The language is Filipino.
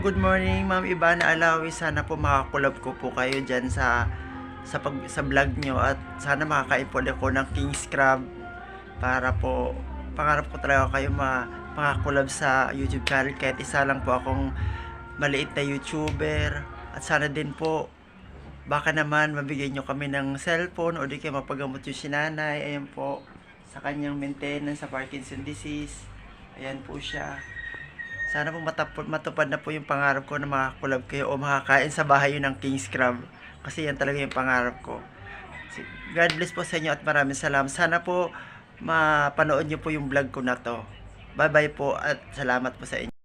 Ma'am Ivana Alawi, sana po makakulab ko po kayo dyan sa sa pag sa vlog nyo at sana makakain po ulit ako ng King's Crab para po pangarap ko talaga kayo ma makakulab sa YouTube channel. Kahit isa lang po akong maliit na YouTuber. At sana din po baka naman mabigyan nyo kami ng cellphone o di kayo mapagamot yung sinanay. Ayan po sa kanyang maintenance sa Parkinson disease. Ayan po siya sana po matapod, matupad na po yung pangarap ko na makakulab kayo o makakain sa bahay yun ng King's Crab. Kasi yan talaga yung pangarap ko. God bless po sa inyo at maraming salamat. Sana po mapanood nyo po yung vlog ko na to. Bye bye po at salamat po sa inyo.